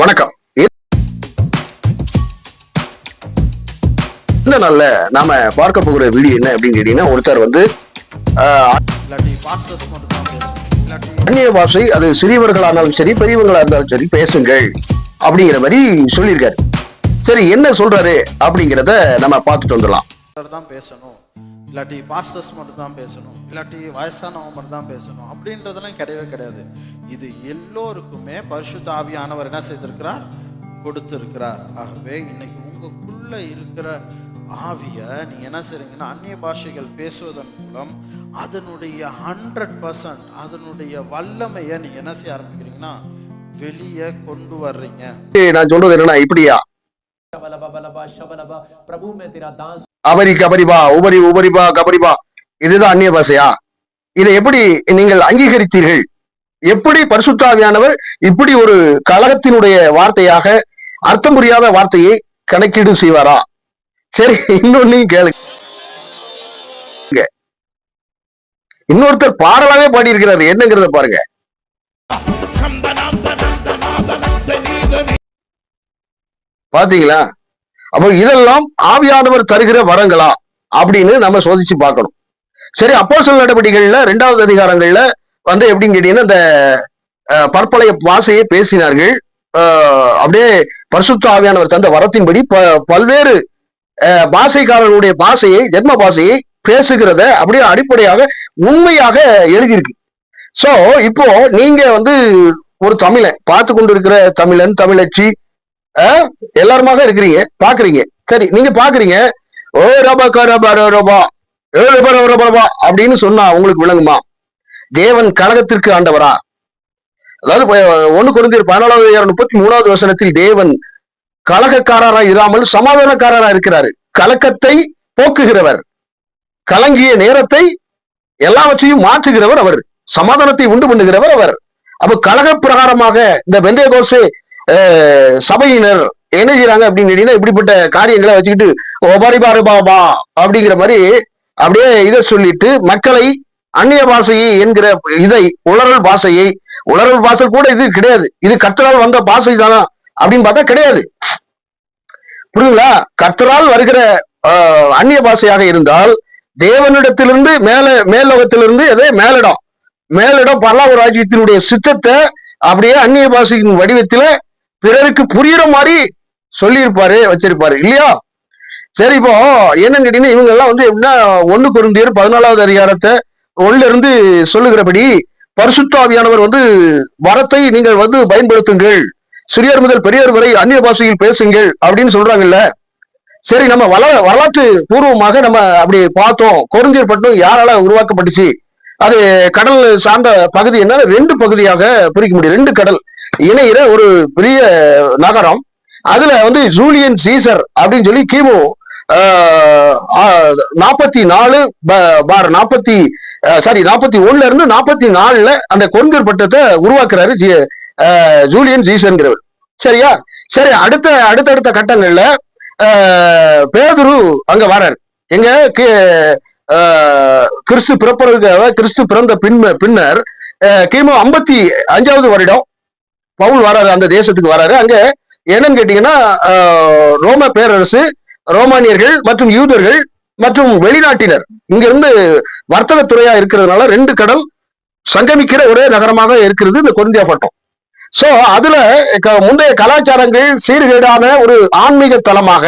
வணக்கம். இந்த நாள்ல நாம பார்க்க போகிற வீடியோ என்ன அப்படின்னு கேட்டீங்கன்னா ஒருத்தர் வந்து அந்நிய பாஷை அது சிறியவர்களானாலும் சரி பெரியவங்களா இருந்தாலும் சரி பேசுங்கள் அப்படிங்கிற மாதிரி சொல்லியிருக்காரு. சரி என்ன சொல்றாரு அப்படிங்கிறத நம்ம பார்த்துட்டு வந்துடலாம். தான் பேசணும். இல்லாட்டி பாஸ்டர்ஸ் மட்டும் தான் பேசணும். இல்லாட்டி வயசானவங்க மட்டும் தான் பேசணும். அப்படின்றதெல்லாம் கிடையவே கிடையாது. இது எல்லோருக்குமே பரிசுத்த ஆவியானவர் என்ன செய்திருக்கிறார்? கொடுத்திருக்கிறார். ஆகவே இன்னைக்கு உங்களுக்குள்ள இருக்கிற ஆவியை நீங்கள் என்ன செய்றீங்கன்னா அந்நிய பாஷைகள் பேசுவதன் மூலம் அதனுடைய ஹண்ட்ரட் பர்சன்ட் அதனுடைய வல்லமையை நீங்கள் என்ன செய்ய ஆரம்பிக்கிறீங்கன்னா வெளியே கொண்டு வர்றீங்க. நான் சொல்றது என்னன்னா இப்படியா? அவரி கபரிபா உபரி உபரிபா கபரிபா. இதுதான் அந்நிய பாஷையா? இதை எப்படி நீங்கள் அங்கீகரித்தீர்கள்? எப்படி பரிசுத்தாவியானவர் இப்படி ஒரு கழகத்தினுடைய வார்த்தையாக அர்த்தம் புரியாத வார்த்தையை கணக்கீடு செய்வாரா? சரி இன்னொன்னையும் கேளுங்க. இன்னொருத்தர் பாடலாவே பாடியிருக்கிறாரு. என்னங்கிறத பாருங்க. பாத்தீங்களா? அப்போ இதெல்லாம் ஆவியானவர் தருகிற வரங்களா? அப்படின்னு நம்ம சோதிச்சு பார்க்கணும். சரி அப்போ சொல் நடவடிக்கைகள்ல ரெண்டாவது அதிகாரங்கள்ல வந்து எப்படின்னு கேட்டீங்கன்னா இந்த அஹ், பற்பழைய பாஷையை பேசினார்கள். அப்படியே பரிசுத்த ஆவியானவர் தந்த வரத்தின்படி ப- பல்வேறு பாசைக்காரர்களுடைய பாசையை பாஷையை ஜென்ம பாஷையை பேசுகிறத அப்படியே அடிப்படையாக உண்மையாக எழுதியிருக்கு. சோ இப்போ நீங்க வந்து ஒரு தமிழன் பார்த்து கொண்டு இருக்கிற தமிழன் தமிழச்சி எல்லாருமாக இருக்கிறீங்க பாக்குறீங்க சரி நீங்க பாக்குறீங்க ஓ ரபா கரபா ரபா ஏ ரபா ரபா அப்படின்னு சொன்னா உங்களுக்கு விளங்குமா? தேவன் கழகத்திற்கு ஆண்டவரா? அதாவது ப- ஒண்ணு குறைந்தர் பதினாலாவது அதிகாரம் முப்பத்தி மூணாவது வசனத்தில் தேவன் கலகக்காரராக இராமல் சமாதானக்காரராக இருக்கிறாரு. கலக்கத்தை போக்குகிறவர். கலங்கிய நேரத்தை எல்லாவற்றையும் மாற்றுகிறவர் அவர். சமாதானத்தை உண்டு பண்ணுகிறவர் அவர். அப்ப கழக பிரகாரமாக இந்த வெந்தய கோசு சபையினர் என்ன செய்யறாங்க அப்படின்னு கேட்டீங்கன்னா இப்படிப்பட்ட காரியங்களை வச்சுக்கிட்டு ஒபரிபாரு பாபா அப்படிங்கிற மாதிரி அப்படியே இதை சொல்லிட்டு மக்களை அந்நிய பாஷையை என்கிற இதை உளறல் பாஷையை உளறல் பாஷை கூட இது கிடையாது. இது கர்த்தரால் வந்த பாஷை தானா அப்படின்னு பார்த்தா கிடையாது. புரியுங்களா கர்த்தரால் வருகிற அந்நிய பாஷையாக இருந்தால் தேவனிடத்திலிருந்து மேல மேலோகத்திலிருந்து எதே மேலிடம். மேலிடம் பல்லாவ ராஜ்யத்தினுடைய சித்தத்தை அப்படியே அந்நிய பாஷையின் வடிவத்தில பிறருக்கு புரியுற மாதிரி சொல்லியிருப்பாரு வச்சிருப்பாரு. இல்லையா? சரி இப்போ என்னன்னு கேட்டீங்கன்னா இவங்க எல்லாம் வந்து எப்படின்னா ஒண்ணு குருந்தியர் பதினாலாவது அதிகாரத்தை ஒன்னுல இருந்து சொல்லுகிறபடி பரிசுத்தாவியானவர் வந்து வரத்தை நீங்கள் வந்து பயன்படுத்துங்கள். சிறியர் முதல் பெரியார் வரை அந்நிய பாஷையில் பேசுங்கள் அப்படின்னு சொல்றாங்கல்ல. சரி நம்ம வள வரலாற்று பூர்வமாக நம்ம அப்படி பார்த்தோம். கொருந்தியர் பட்டம் யாரால உருவாக்கப்பட்டுச்சு? அது கடல் சார்ந்த பகுதி என்ன? ரெண்டு பகுதியாக பிரிக்க முடியும். ரெண்டு கடல். இணையிற ஒரு பெரிய நகரம். அதுல வந்து ஜூலியன் சீசர் அப்படின்னு சொல்லி கிமு நாற்பத்தி நாலு பார் நாற்பத்தி சாரி நாற்பத்தி ஒண்ணுல இருந்து நாற்பத்தி நாலுல அந்த கொன்கர் பட்டத்தை உருவாக்குறாரு ஜி- ஜூலியன் ஜீசன்கிறவர். சரியா? சரி அடுத்த அடுத்தடுத்த கட்டங்கள்ல பேதுரு அங்க வரார். எங்க? கி- கிறிஸ்து பிறப்பதற்கு அதாவது கிறிஸ்து பிறந்த பின் பின்னர் கிமு ஐம்பத்தி அஞ்சாவது வருடம் பவுல் வராரு அந்த தேசத்துக்கு வராரு. அங்க என்னன்னு கேட்டீங்கன்னா ரோம பேரரசு ரோமானியர்கள் மற்றும் யூதர்கள் மற்றும் வெளிநாட்டினர். இங்க இருந்து வர்த்தக துறையா இருக்கிறதுனால ரெண்டு கடல் சங்கமிக்கிற ஒரே நகரமாக இருக்கிறது இந்த கொரிந்தியா பட்டம். சோ அதுல க- முந்தைய கலாச்சாரங்கள் சீர்கேடான ஒரு ஆன்மீக தலமாக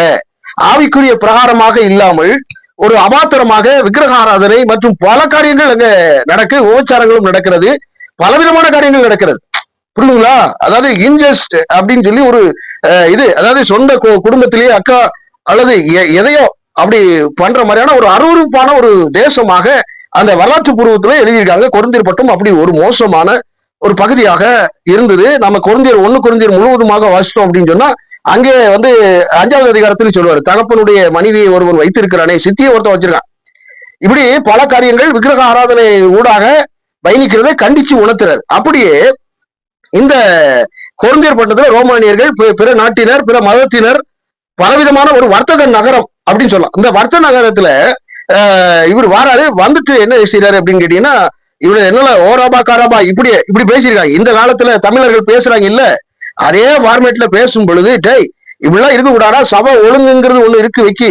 ஆவிக்குரிய பிரகாரமாக இல்லாமல் ஒரு அபாத்திரமாக விக்கிரக ஆராதனை மற்றும் பல காரியங்கள் அங்க நடக்கு உபச்சாரங்களும் நடக்கிறது. பலவிதமான காரியங்கள் நடக்கிறது. புரியுதுங்களா அதாவது இன்ஜஸ்ட் அப்படின்னு சொல்லி ஒரு அஹ், இது அதாவது சொந்த கு- குடும்பத்திலேயே அக்கா அல்லது எ- எதையோ அப்படி பண்ற மாதிரியான ஒரு அருவருப்பான ஒரு தேசமாக அந்த வரலாற்று பூர்வத்துல எழுதியிருக்காங்க. கொருந்தியர் பட்டம் அப்படி ஒரு மோசமான ஒரு பகுதியாக இருந்தது. நம்ம கொருந்தியர் ஒண்ணு கொருந்தியர் முழுவதுமாக வாசித்தோம் அப்படின்னு சொன்னா அங்கே வந்து அஞ்சாவது அதிகாரத்தில் சொல்லுவார் தகப்பனுடைய மனைவியை ஒருவன் வைத்திருக்கிறானே சித்தியை ஒருத்தன் வச்சிருக்கான். இப்படி பல காரியங்கள் விக்கிரக ஆராதனை ஊடாக பயணிக்கிறதை கண்டிச்சு உணர்த்தினர். அப்படியே இந்த கொருந்தியர் பட்டத்துல ரோமானியர்கள் பிற நாட்டினர் பிற மதத்தினர் பலவிதமான ஒரு வர்த்தக நகரம் அப்படின்னு சொல்லலாம். இந்த வர்த்தக நகரத்துல இவர் வாராரு வந்துட்டு என்ன செய்யறாரு அப்படின்னு கேட்டீங்கன்னா இவரு என்ன ஓராபா காராபா இப்படி இப்படி பேசியிருக்காங்க. இந்த காலத்துல தமிழர்கள் பேசுறாங்க இல்ல. அதே ஃபார்மேட்ல பேசும் பொழுது டேய் இப்படிலாம் இருக்க கூடாதா சபை ஒழுங்குங்கிறது ஒண்ணு இருக்கு வைக்கி.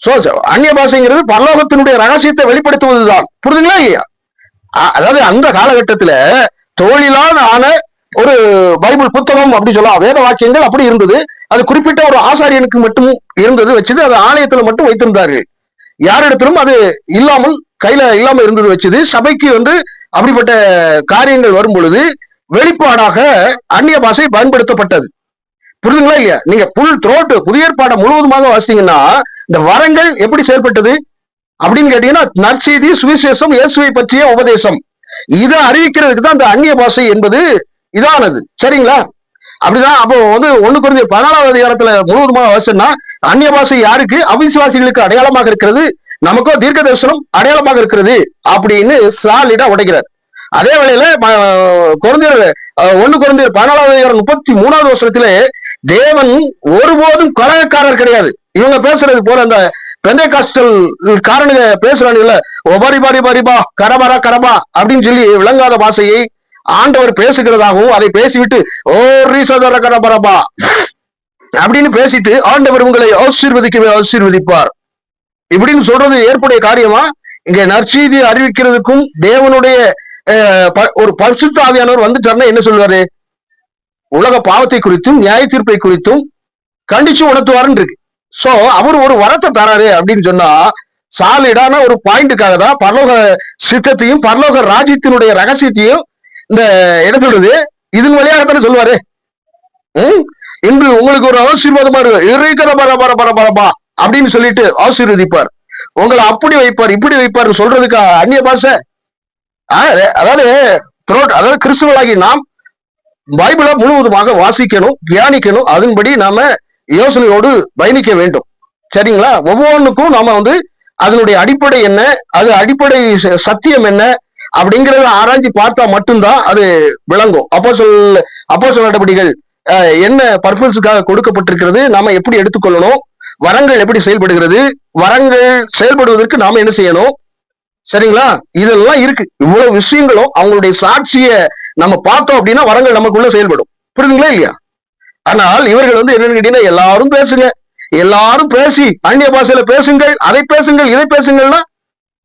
சோ அந்நிய பாஷைங்கிறது பரலோகத்தினுடைய ரகசியத்தை வெளிப்படுத்துவதுதான். புரிதுங்களா இல்லையா? அதாவது அந்த காலகட்டத்துல தோழிலான ஆன ஒரு பைபிள் புத்தகம் அப்படின்னு சொல்லலாம். வேத வாக்கியங்கள் அப்படி இருந்தது. அது குறிப்பிட்ட ஒரு ஆசாரியனுக்கு மட்டும் இருந்தது வச்சது அது ஆலயத்துல மட்டும் வைத்திருந்தார்கள் யாரிடத்திலும் அது இல்லாமல் கையில இல்லாம இருந்தது வச்சது. சபைக்கு வந்து அப்படிப்பட்ட காரியங்கள் வரும் பொழுது வெளிப்பாடாக அந்நிய பாஷை பயன்படுத்தப்பட்டது. புரிதுங்களா இல்லையா? நீங்க புல் த்ரோட்டு புதிய ஏற்பாடை முழுவதுமாக வாசித்தீங்கன்னா இந்த வரங்கள் எப்படி செயல்பட்டது? அப்படின்னு கேட்டீங்கன்னா நற்செய்தி சுவிசேஷம் இயேசுவை பற்றிய உபதேசம். இதை அறிவிக்கிறதுக்கு தான் இந்த அந்நிய பாஷை என்பது இதானது. சரிங்களா? அப்படிதான். அப்போ வந்து ஒண்ணு குறைஞ்ச பதினாலாவது அதிகாரத்துல முழுவதுமாக வாசிச்சோம்னா அந்நிய பாஷை யாருக்கு? அவிசுவாசிகளுக்கு அடையாளமாக இருக்கிறது. நமக்கோ தீர்க்க தரிசனம் அடையாளமாக இருக்கிறது அப்படின்னு சாலிடா உடைக்கிறார். அதே வேளையில குழந்தையர் ஒண்ணு குழந்தையர் பதினாலாவது அதிகாரம் முப்பத்தி மூணாவது வருஷத்திலே தேவன் ஒருபோதும் கலகக்காரர் கிடையாது. இவங்க பேசுறது போல அந்த பெந்தை காஸ்டல் காரனுங்க பேசுறானுங்கள ஒபரி பாரி பாரிபா கரபரா கரபா அப்படின்னு சொல்லி விளங்காத பாஷையை ஆண்டவர் பேசுகிறதாகவும் அதை பேசிவிட்டு ஓ ரீசதர கரபரபா அப்படின்னு பேசிட்டு ஆண்டவர் உங்களை ஆசீர்வதிக்கவே ஆசீர்வதிப்பார். இப்படின்னு சொல்றது ஏற்புடைய காரியமா? இங்க நற்செய்தி அறிவிக்கிறதுக்கும் தேவனுடைய ப- ஒரு பரிசுத்த ஆவியானவர் வந்துட்டாருன்னா என்ன சொல்வாரு? உலக பாவத்தை குறித்தும் நியாய தீர்ப்பை குறித்தும் கண்டிச்சு உணர்த்துவாருன்னு இருக்கு. சோ அவர் ஒரு வரத்தை தராரு அப்படின்னு சொன்னா சாலிடான ஒரு பாயிண்ட்டுக்காக தான் பரலோக சித்தத்தையும் பரலோக ராஜ்யத்தினுடைய ரகசியத்தையும் இந்த என்ன சொல்றது? இது வழியாகத்தானே சொல்லுவாரு. ம்? இன்று உங்களுக்கு ஒரு ஆசீர்வாதமா இருக்கு இருக்கிற பர பர பர பரபா அப்படின்னு சொல்லிட்டு ஆசீர்வதிப்பார். உங்களை அப்படி வைப்பார் இப்படி வைப்பார் சொல்றதுக்கு அந்நிய பாஷை? ஆ, அதாவது அதாவது கிறிஸ்துவலாகி நாம் பைபிளை முழுவதுமாக வாசிக்கணும் தியானிக்கணும். அதன்படி நாம யோசனையோடு பயணிக்க வேண்டும். சரிங்களா? ஒவ்வொன்றுக்கும் நாம வந்து அதனுடைய அடிப்படை என்ன? அது அடிப்படை ச- சத்தியம் என்ன? அப்படிங்கறத ஆராய்ச்சி பார்த்தா மட்டும்தான் அது விளங்கும். அப்போ சொல் அப்போ சொல் நடவடிக்கைகள் என்ன பர்பஸுக்காக கொடுக்கப்பட்டிருக்கிறது நாம எப்படி எடுத்துக்கொள்ளணும் வரங்கள் எப்படி செயல்படுகிறது வரங்கள் செயல்படுவதற்கு நாம என்ன செய்யணும்? சரிங்களா? இதெல்லாம் இருக்கு. இவ்வளவு விஷயங்களும் அவங்களுடைய சாட்சிய நம்ம பார்த்தோம் அப்படின்னா வரங்கள் நமக்குள்ள செயல்படும். புரியுதுங்களா இல்லையா? ஆனால் இவர்கள் வந்து என்னன்னு கேட்டீங்கன்னா எல்லாரும் பேசுங்க. எல்லாரும் பேசி அந்நிய பாஷையில பேசுங்கள் அதை பேசுங்கள் இதை பேசுங்கள்னா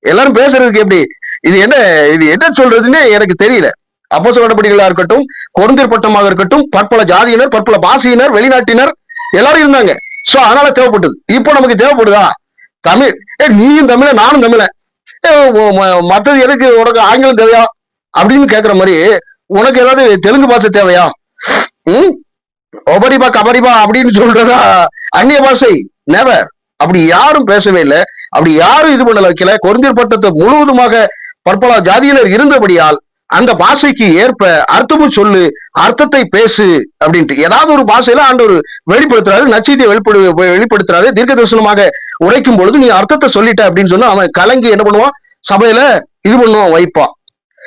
எல்லாரும் பேசுறதுக்கு எப்படி? இது என்ன இது என்ன சொல்றதுன்னு எனக்கு தெரியல. அப்போச நடவடிக்கைகளா இருக்கட்டும் குழந்தைர் பட்டமாக இருக்கட்டும் பற்பல ஜாதியினர் பற்பல பாஷையினர் வெளிநாட்டினர் எல்லாரும் இருந்தாங்க. சோ அதனால தேவைப்பட்டது. இப்போ நமக்கு தேவைப்படுதா? தமிழ். ஏ நீயும் தமிழ நானும் தமிழன் ம- மத்தது எதுக்கு உனக்கு ஆங்கிலம் தேவையா? அப்படின்னு கேக்குற மாதிரி உனக்கு ஏதாவது தெலுங்கு பாஷை தேவையா? ம்? ஒபரிபா கபரிபா அப்படின்னு சொல்றதா? அந்நிய பாஷை? நெவர் அப்படி யாரும் பேசவே இல்லை. அப்படி யாரும் இது பண்ணல வைக்கல. குறைந்தர் பட்டத்தை முழுவதுமாக பற்பல ஜாதியினர் இருந்தபடியால் அந்த பாஷைக்கு ஏற்ப அர்த்தமும் சொல்லு அர்த்தத்தை பேசு அப்படின்ட்டு. ஏதாவது ஒரு பாஷையில ஆண்டவர் வெளிப்படுத்துறாரு நச்சீதியை வெளிப்படு வெளிப்படுத்துறாரு தீர்க்க தரிசனமாக உரைக்கும் பொழுது நீ அர்த்தத்தை சொல்லிட்ட அப்படின்னு சொன்னா அவன் கலங்கி என்ன பண்ணுவான்? சபையில இது பண்ணுவான் வைப்பான்.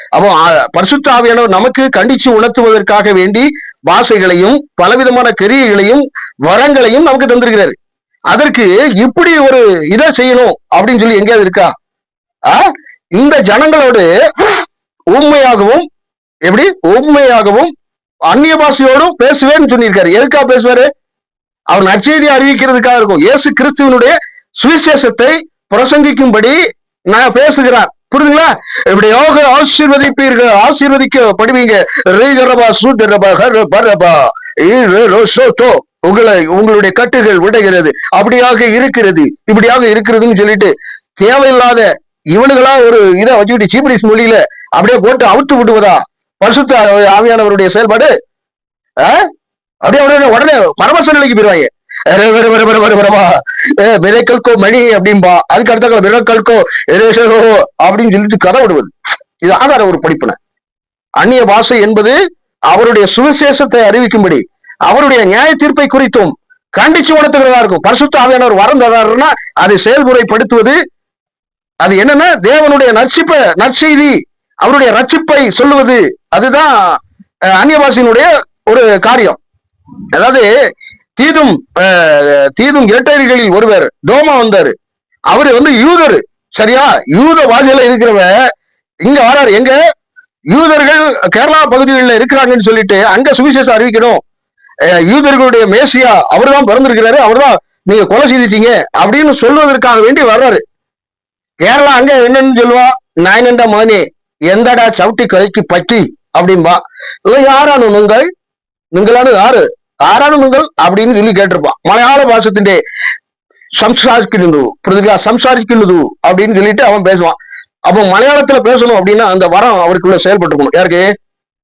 அப்போ ஆ- பரிசுத்த ஆவியானவர் நமக்கு கண்டிச்சு உணர்த்துவதற்காக வேண்டி பாஷைகளையும் பலவிதமான கிரியைகளையும் வரங்களையும் நமக்கு தந்திருக்கிறாரு. அதற்கு இப்படி ஒரு இதை செய்யணும் அப்படின்னு சொல்லி எங்கேயாவது இருக்கா? ஆஹ் இந்த ஜனங்களோடு உண்மையாகவும் எப்படி? உண்மையாகவும் அந்நிய பாஷையோடும் பேசுவேன்னு சொல்லியிருக்காரு. எதுக்காக பேசுவாரு? அவர் நற்செய்தி அறிவிக்கிறதுக்காக இருக்கும். இயேசு கிறிஸ்துவனுடைய சுவிசேஷத்தை பிரசங்கிக்கும்படி நான் பேசுகிறார். புரியுதுங்களா இப்படியாக ஆசீர்வதிப்பீர்கள். ஆசீர்வதிக்கப்படுவீங்க. ரீகரபா சூதரபா ஹரபரபா ஈரோ உங்களை உங்களுடைய கட்டுகள் விடைகிறது அப்படியாக இருக்கிறது. இப்படியாக இருக்கிறதுன்னு சொல்லிட்டு தேவையில்லாத இவனுங்களா ஒரு இதை வச்சுக்கிட்டு சீப்படிஸ் மொழியில அப்படியே போட்டு அவுத்து விடுவதா பரிசுத்த ஆவியானவருடைய செயல்பாடு ஆ? அப்படியே உடனே உடனே பரமச நிலைக்கு போயிருவாங்க வர, வர, வர, வரவா. ஏ, மிரக்கல்கோ மணி அப்படின்பா அதுக்கு அடுத்த மிரக்கல்கோ எரேசரோ அப்படின்னு சொல்லிட்டு கதை விடுவது இது ஆதார ஒரு படிப்பின அந்நிய பாஷை என்பது அவருடைய சுவிசேஷத்தை அறிவிக்கும்படி அவருடைய நியாய தீர்ப்பை குறித்தும் கண்டிச்சு உணர்த்துகிறதா இருக்கும் பரிசுத்த ஆவியானவர் வரம் தராருன்னா அதை செயல்முறைப்படுத்துவது அது என்னன்னா தேவனுடைய நட்சிப்ப நற்செய்தி அவருடைய ரட்சிப்பை சொல்லுவது அதுதான் அந்நியவாசியினுடைய அந்நிய பாஷையினுடைய ஒரு காரியம். அதாவது தீதும் தீதும் இரட்டைகளில் ஒருவர் டோமா வந்தாரு. அவரு வந்து யூதர். சரியா? யூத பாஷையில இருக்கிறவ இங்க வராரு. எங்க? யூதர்கள் கேரளா பகுதிகளில் இருக்கிறாங்கன்னு சொல்லிட்டு அங்க சுவிசேஷம் அறிவிக்கணும். யூதர்களுடைய மேசியா அவர்தான் பிறந்திருக்கிறாரு. அவர்தான் நீங்க கொலை செய்துட்டீங்க அப்படின்னு சொல்வதற்காக வேண்டி வர்றாரு. கேரளா அங்க என்னன்னு சொல்லுவா? நாயனண்ட மகனே எந்தடா சவுட்டி கழிக்கு பட்டி அப்படின்பா இல்லை யாரானு நுங்கள் நுங்களானு யாரு? ஆரானு நீங்கள் அப்படின்னு சொல்லி கேட்டிருப்பான் மலையாள பாஷத்தின் சம்சாரிக்கிறது பிரதிகா சம்சாரிக்கிறது அப்படின்னு சொல்லிட்டு அவன் பேசுவான். அப்போ மலையாளத்துல பேசணும் அப்படின்னா அந்த வரம் அவருக்குள்ள செயல்பட்டுக்கணும். யாருக்கு?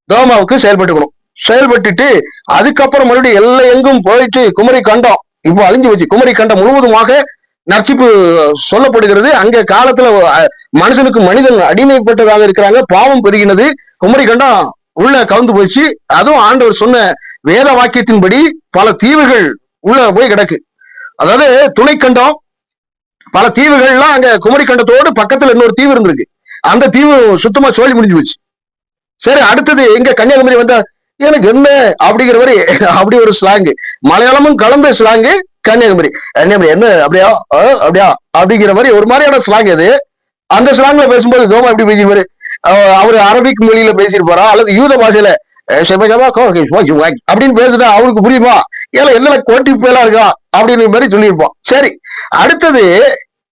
தோமாவுக்கு செயல்பட்டுக்கணும். செயல்பட்டுட்டு அதுக்கப்புறம் மறுபடியும் எல்லாம் எங்கும் போயிட்டு குமரி கண்டம் இப்போ அழிஞ்சு வச்சு குமரி கண்டம் முழுவதுமாக நற்சிப்பு சொல்லப்படுகிறது. அங்க காலத்துல மனுஷனுக்கு மனிதன் அடிமைப்பட்டதாக இருக்கிறாங்க. பாவம் பெருகினது. குமரி கண்டம் உள்ள கவுந்து போச்சு. அதுவும் ஆண்டவர் சொன்ன வேத வாக்கியத்தின்படி பல தீவுகள் உள்ள போய் கிடக்கு. அதாவது துணைக்கண்டம் பல தீவுகள்லாம் அங்க குமரி கண்டத்தோடு பக்கத்துல இன்னொரு தீவு இருந்திருக்கு. அந்த தீவு சுத்தமா சோழி முடிஞ்சு போச்சு. சரி அடுத்தது எங்க கன்னியாகுமரி வந்தா எனக்கு என்ன அப்படிங்கிற மாதிரி அப்படி ஒரு ஸ்லாங்கு மலையாளமும் கலந்த ஸ்லாங்கு கன்னியாகுமரி கன்னியாகுமரி என்ன அப்படியா? ஆ, அப்படியா? அப்படிங்கிற மாதிரி ஒரு மாதிரியான ஸ்லாங் அது அந்த ஸ்லாங்ல பேசும்போது கோமா எப்படி பேசிப்பாரு அவர் அரபிக் மொழியில பேசியிருப்பாரா அல்லது யூத பாஷையில அப்படின்னு பேசுனா அவருக்கு புரியுமா? ஏன்னா என்ன கோட்டி பேலா இருக்கா? அப்படின்னு மாதிரி சொல்லியிருப்போம் சரி அடுத்தது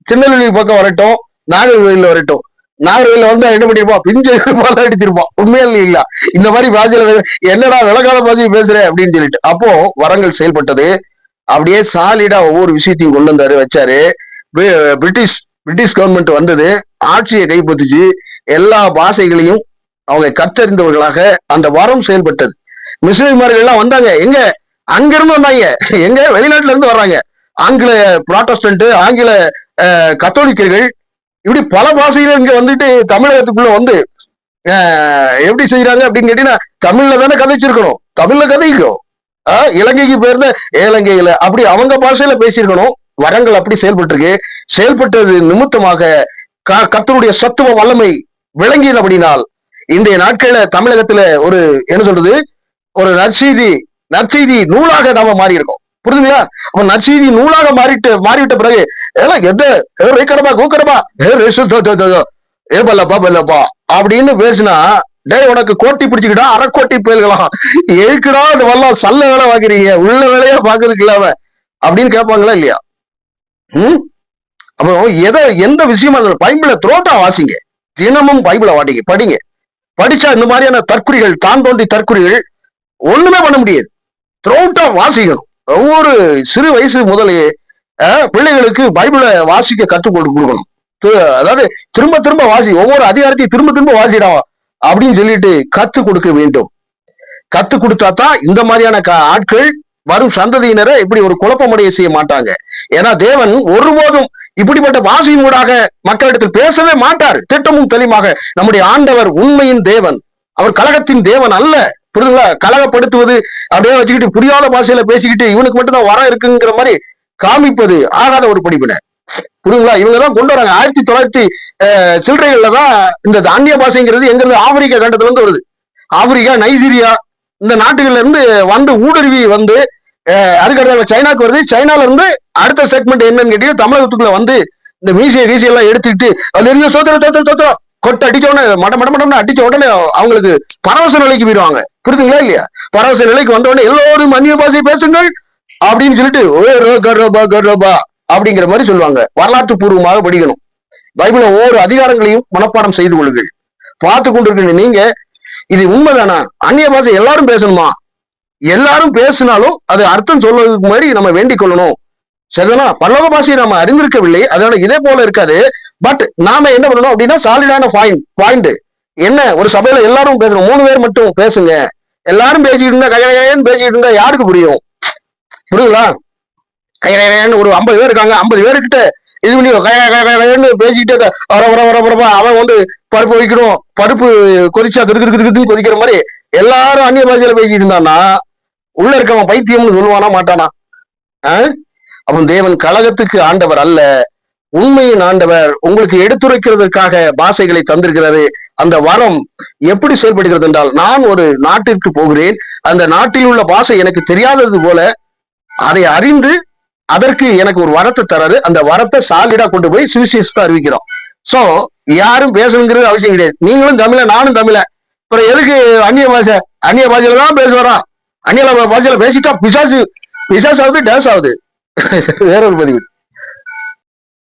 திருநெல்வேலி பக்கம் வரட்டும் நாகர்கோவில் வரட்டும். நாகர்கோவில் வந்து என்ன பண்ணிருப்போம் பிஞ்சு பால அடிச்சிருப்போம் உண்மையில இல்ல இந்த மாதிரி பாஜையில என்னடா விளக்கால பாஜை பேசுற? அப்படின்னு சொல்லிட்டு. அப்போ வரங்கள் செயல்பட்டது. அப்படியே சாலிடா ஒவ்வொரு விஷயத்தையும் கொண்டு வந்தாரு வச்சாரு. பி- பிரிட்டிஷ் பிரிட்டிஷ் கவர்மெண்ட் வந்தது ஆட்சியை கைப்பற்றுச்சு. எல்லா பாஷைகளையும் அவங்க கற்றறிந்தவர்களாக அந்த வரம் செயல்பட்டது. மிஸ்லிமார்கள் எல்லாம் வந்தாங்க. எங்க? அங்கிருந்து வந்தாங்க. எங்க? வெளிநாட்டுல இருந்து வர்றாங்க. ஆங்கில புராட்டஸ்டன்ட் ஆங்கில கத்தோலிக்கர்கள் இப்படி பல பாஷையில இங்க வந்துட்டு தமிழகத்துக்குள்ள வந்து எப்படி செய்யறாங்க அப்படின்னு கேட்டீங்கன்னா தமிழ்ல தானே கதைச்சிருக்கணும் தமிழ்ல கதைக்கும் இலங்கைக்கு பேர்ந்த ஏலங்கையில அப்படி அவங்க பாஷையில பேசியிருக்கணும். வரங்கள் அப்படி செயல்பட்டிருக்கு. செயல்பட்டது நிமித்தமாக க- சத்துவ வல்லமை விளங்கியது அப்படினால் இன்றைய நாட்கள்ல தமிழகத்துல ஒரு என்ன சொல்றது ஒரு நற்செய்தி நற்செய்தி நூலாக நாம மாறி இருக்கோம் புரியுதுங்களா அப்ப நற்செய்தி நூலாக மாறிட்டு மாறிவிட்ட பிறகு எல்லாம் எந்த ஏ ரைக்கடமா கூக்கடமா ஏ ரேசு ஏ பல்லப்பா பல்லப்பா அப்படின்னு பேசினா டே உனக்கு கோட்டி பிடிச்சுக்கிட்டா அரைக்கோட்டி போயிருக்கலாம் எதுக்குடா இந்த வரலாம் சல்ல வேலை வாங்குறீங்க? உள்ள வேலையா பாக்குறதுக்கு இல்லாம. அப்படின்னு கேட்பாங்களா இல்லையா? ம்? அப்போ எதை எந்த விஷயமா இருந்தாலும் பைபிளை த்ரோட்டா வாசிங்க. தினமும் பைபிளை வாட்டிங்க. படிங்க. படிச்சா இந்த மாதிரியான தற்குறிகள் தான் தோன்றி தற்குறிகள் ஒண்ணுமே பண்ண முடியாது. த்ரோட்டா வாசிக்கணும். ஒவ்வொரு சிறு வயசு முதலே பிள்ளைகளுக்கு பைபிளை வாசிக்க கற்றுக் கொடுக்கணும். அதாவது திரும்ப திரும்ப வாசி. ஒவ்வொரு அதிகாரத்தையும் திரும்ப திரும்ப வாசிடா அப்படின்னு சொல்லிட்டு கத்து கொடுக்க வேண்டும். கத்து கொடுத்தா தான் இந்த மாதிரியான க- ஆட்கள் வரும் சந்ததியினரை இப்படி ஒரு குழப்பமடைய செய்ய மாட்டாங்க. ஏன்னா தேவன் ஒருபோதும் இப்படிப்பட்ட வாசியின் ஊடாக மக்களிடத்தில் பேசவே மாட்டார். திட்டமும் தெளிவாக நம்முடைய ஆண்டவர் உண்மையின் தேவன். அவர் கழகத்தின் தேவன் அல்ல. புரிதுங்களா? கலகப்படுத்துவது அப்படியே வச்சுக்கிட்டு புரியாத பாஷையில பேசிக்கிட்டு இவனுக்கு மட்டும்தான் வரம் இருக்குங்கிற மாதிரி காமிப்பது ஆகாத ஒரு படிப்பினை. புரியுங்களா இவங்க தான் கொண்டு வராங்க. ஆயிரத்தி தொள்ளாயிரத்தி சில்லறைகள்ல தான் இந்த தானிய பாஷைங்கிறது எங்கிறது ஆப்பிரிக்கா கண்டத்துல இருந்து வருது. ஆப்பிரிக்கா நைஜீரியா இந்த நாட்டுகள்ல இருந்து வந்து ஊடுருவி வந்து அஹ், சைனாக்கு வருது. சைனால இருந்து அடுத்த செக்மெண்ட் என்னன்னு கேட்டீங்க தமிழகத்துக்குள்ள வந்து இந்த மீசிய கீசிய எல்லாம் எடுத்துக்கிட்டு அதுல இருந்து சோத்திரம் சோத்திரம் சோத்திரம் கொட்டை அடிச்ச உடனே மட மட மடம்னு அடிச்ச உடனே அவங்களுக்கு பரவச நிலைக்கு போயிடுவாங்க புரியுதுங்களா இல்லையா? பரவச நிலைக்கு வந்த உடனே எல்லோரும் அந்நிய பாஷை பேசுங்கள் அப்படின்னு சொல்லிட்டு ஓ ரோ கர்ரபா கர்ரபா அப்படிங்கிற மாதிரி சொல்லுவாங்க. வரலாற்று பூர்வமாக படிக்கணும். பைபிள ஒவ்வொரு அதிகாரங்களையும் மனப்பாடம் செய்து கொள்ளுங்கள். பார்த்து கொண்டிருக்கிற நீங்க இது உண்மைதானா? அந்நிய பாஷை எல்லாரும் பேசணுமா? எல்லாரும் பேசினாலும் அது அர்த்தம் சொல்றதுக்கு முன்னாடி நம்ம வேண்டிக் கொள்ளணும். சரிதானா? பல்லவ பாஷையை நாம அறிந்திருக்கவில்லை அதனால இதே போல இருக்காது. பட் நாம என்ன பண்ணணும் அப்படின்னா சாலிடான பாயிண்ட் பாயிண்ட் என்ன? ஒரு சபையில எல்லாரும் பேசணும். மூணு பேர் மட்டும் பேசுங்க. எல்லாரும் பேசிட்டு இருந்தா கையன்னு பேசிக்கிட்டு இருந்தா யாருக்கு புரியும்? புரியுங்களா கையன்னு ஒரு ஐம்பது பேர் இருக்காங்க. ஐம்பது பேர்கிட்ட இது பண்ணி கையன்னு பேசிக்கிட்டே வர வர வர வரப்பா அவன் வந்து பருப்பு வைக்கணும். பருப்பு கொதிச்சா கிரு கிரு கிரு கொதிக்கிற மாதிரி எல்லாரும் அந்நிய பாஷையில பேசிட்டு இருந்தான்னா உள்ள இருக்கவன் பைத்தியம்னு சொல்லுவானா மாட்டானா? ஆ? அவன் தேவன் கழகத்துக்கு ஆண்டவர் அல்ல. உண்மையின் ஆண்டவர் உங்களுக்கு எடுத்துரைக்கிறதுக்காக பாஷைகளை தந்திருக்கிறது. அந்த வரம் எப்படி செயல்படுகிறது என்றால் நான் ஒரு நாட்டிற்கு போகிறேன். அந்த நாட்டில் உள்ள பாஷை எனக்கு தெரியாதது போல அதை அறிந்து அதற்கு எனக்கு ஒரு வரத்தை தராரு. அந்த வரத்தை சாலிடா கொண்டு போய் சுவிசேஷத்தை அறிவிக்கிறோம். சோ யாரும் பேசணுங்கிறது அவசியம் கிடையாது. நீங்களும் தமிழ நானும் தமிழ. அப்புறம் எதுக்கு அந்நிய பாஷை? அந்நிய பாஷையில தான் பேசுவாராம் அந்நிய பாஷையில பேசிட்டா பிசாசு பிசாசு ஆகுது டேஸ் ஆகுது. வேற ஒரு பதிவு.